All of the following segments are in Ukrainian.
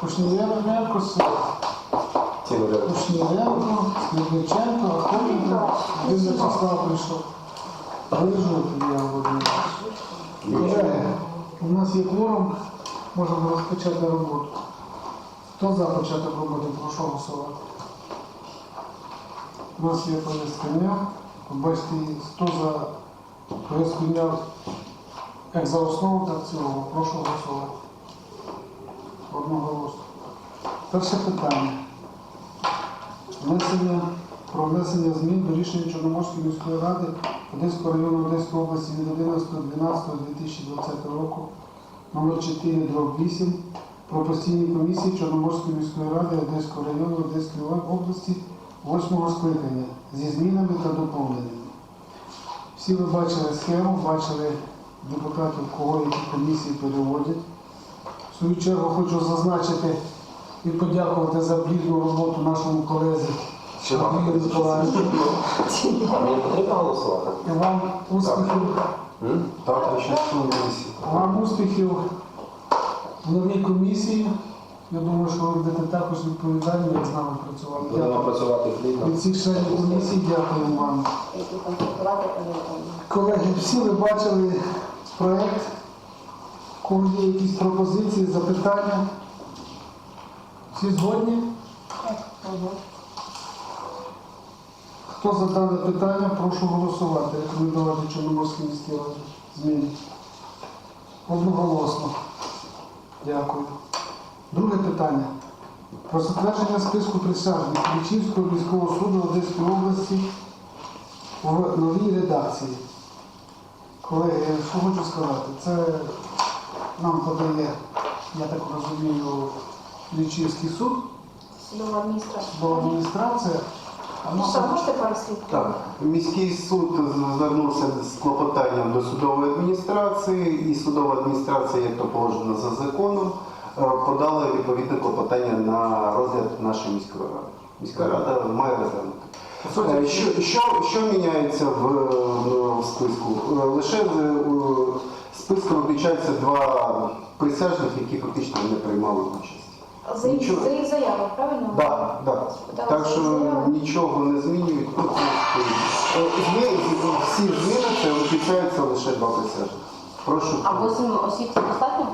Кушніренко. Кушніренко, Смірниченко, Охотенко, один Вячеслав прийшов. Вижу я Володимирович. Колеги, у нас є кворум, можемо розпочати роботу. Хто за початок роботи, прошу голосувати. У нас є повістка дня. Бачите, хто за повістку дня як за основу, так в цілому. Прошу голосувати. Одноголосно. Перше питання. Внесення про внесення змін до рішення Чорноморської міської ради Одеського району Одеської області від 11.12.2020 року номер 4 дроб 8 про постійні комісії Чорноморської міської ради Одеського району Одеської області 8 скликання зі змінами та доповненнями. Всі ви бачили схему, бачили депутатів, кого які комісії переводять. В свою чергу хочу зазначити і подякувати за плідну роботу нашому колезі Андрію Миколаївичу. Мені потрібно голосувати? І вам успіхів? Так, ще комісії. вам успіхів в новій комісії. Я думаю, що ви будете також відповідальні, як з нами працювати. Будемо працювати плідно. Від всіх членів комісії дякую вам. Колеги, всі ви бачили проєкт. У кого є якісь пропозиції, запитання? Всі згодні? Так. Хто за дане питання, прошу голосувати. Рекомендувати Чорноморській міській раді зміни. Одноголосно. Дякую. Друге питання. Про затвердження списку присяжних Лічівського міського суду Одеської області в новій редакції. Колеги, що хочу сказати, це нам подає, я так розумію, Лічівський суд, Судова адміністрація. судова адміністрація. А Ну ну, що, можете пару слів? Так, міський суд звернувся з клопотанням до судової адміністрації, і судова адміністрація, як то положено за законом, е, подала відповідне клопотання на розгляд нашої міської ради. Міська рада має розглянути. по суті, Е, Що, що, що міняється в, е, в списку? Е, Лише е, списком відмічаються два присяжних, які фактично не приймали участь. За їх, Нічого. за їх заяву, правильно? Да, да. Так, Так що нічого не змінюють. Ну, е, змі- Всі зміни це виключаються лише два присяжних. Прошу. А 8 осіб це достатньо?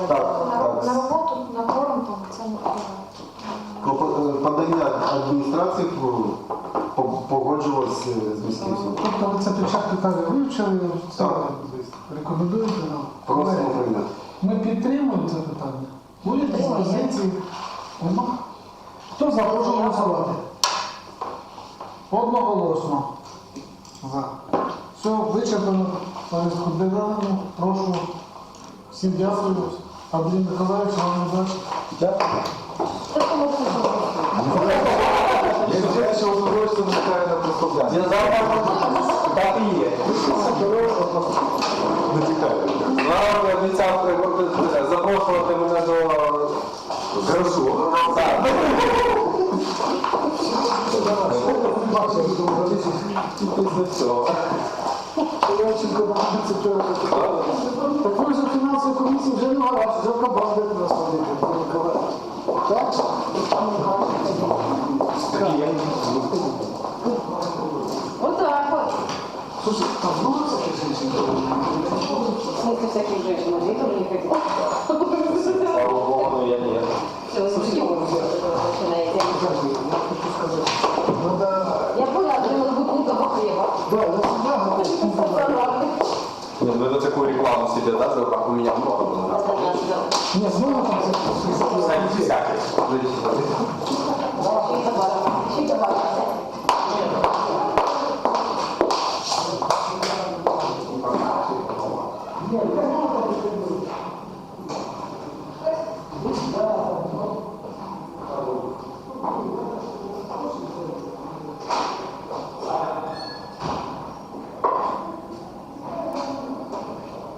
Для Так. того? На, на роботу, на форум, то це не. Е, Подання адміністрації по- по- погоджувалось е, з міським судом. Тобто це час питання вивчили, Так. Рекомендуєте нам? Просимо прийняти. Ми підтримуємо це питання. Підтримуємо. пропозиції? Нема? Хто за прошу голосувати? Одноголосно. За. Все, вичерпано повістку денну. Прошу. Всім дякую. Андрій Миколаївич, вам удачі. Просто можна зробити. Так і є. Вам обіцяв приходити, запрошувати мене до. Так. Левченко, це вчора. Так ви ж у фінансовій комісії вже не гараж, вже кабанди нас ходити. Так? Отак от. Слушай, там много всяких женщин? В смысле всяких женщин, а видел не ходил. Слава Богу, ну я ні. Все, вы начинаете. Подожди, я хочу сказать. Надо... Я поняла, что надо будет бутылка хлеба. Да, я всегда готов. Ні, ну это такую рекламу себе, да, за как у меня много было. Нет, много там всяких. Всякие,